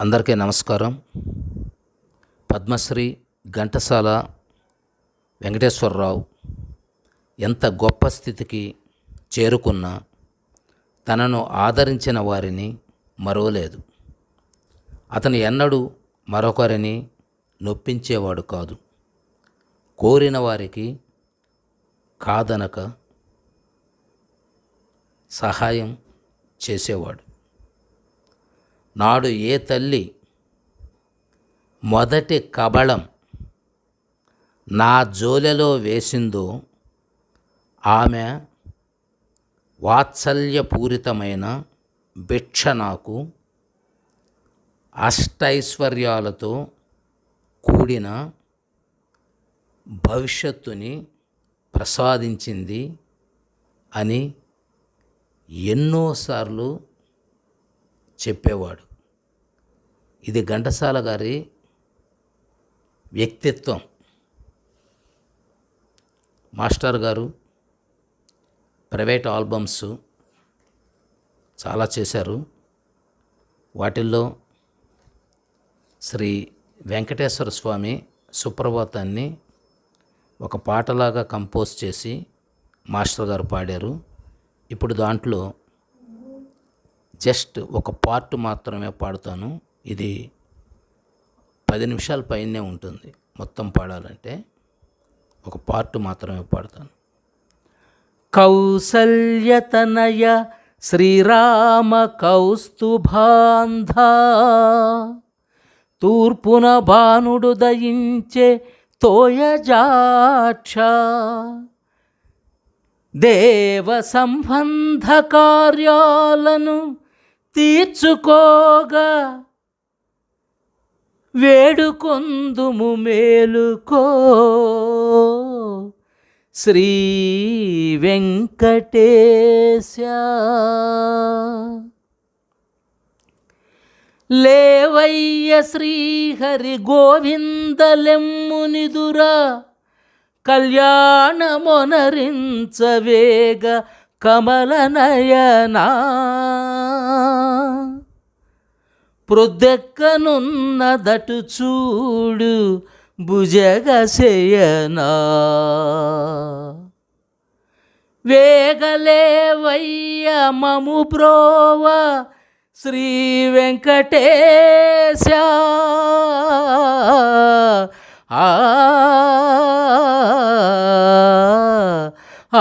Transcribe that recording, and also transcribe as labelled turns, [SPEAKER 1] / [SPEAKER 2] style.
[SPEAKER 1] అందరికీ నమస్కారం. పద్మశ్రీ ఘంటసాల వెంకటేశ్వరరావు ఎంత గొప్ప స్థితికి చేరుకున్నా తనను ఆదరించిన వారిని మరవలేదు అతను ఎన్నడూ మరొకరిని నొప్పించేవాడు కాదు. కోరిన వారికి కాదనక సహాయం చేసేవాడు. నాడు ఏ తల్లి మొదటి కబళం నా జోలెలో వేసిందో ఆమె వాత్సల్యపూరితమైన భిక్ష నాకు అష్టైశ్వర్యాలతో కూడిన భవిష్యత్తుని ప్రసాదించింది అని ఎన్నోసార్లు చెప్పేవాడు. ఇది ఘంటసాల గారి వ్యక్తిత్వం. మాస్టర్ గారు ప్రైవేట్ ఆల్బమ్స్ చాలా చేశారు. వాటిల్లో శ్రీ వెంకటేశ్వర స్వామి సుప్రభాతాన్ని ఒక పాటలాగా కంపోజ్ చేసి మాస్టర్ గారు పాడారు. ఇప్పుడు దాంట్లో జస్ట్ ఒక పార్ట్ మాత్రమే పాడుతాను. ఇది పది నిమిషాల పైనే ఉంటుంది మొత్తం పాడాలంటే. ఒక పార్ట్ మాత్రమే పాడతాను. కౌసల్యతనయ శ్రీరామ కౌస్తుభాంధ. తూర్పున భానుడు దయించే తోయజాక్ష దేవ సంబంధ కార్యాలను తీర్చుకోగా వేడుకొందుము మేలుకో. శ్రీ వెంకటేశ. లేవయ్య శ్రీహరి గోవిందలెమ్మునిదురా కళ్యాణమొనరించవేగ కమలనయనా. ప్రొద్దెక్కనున్నదటు చూడు భుజగశయనా వేగలేవయ్య మము బ్రోవ శ్రీ వెంకటేశ ఆ ఆ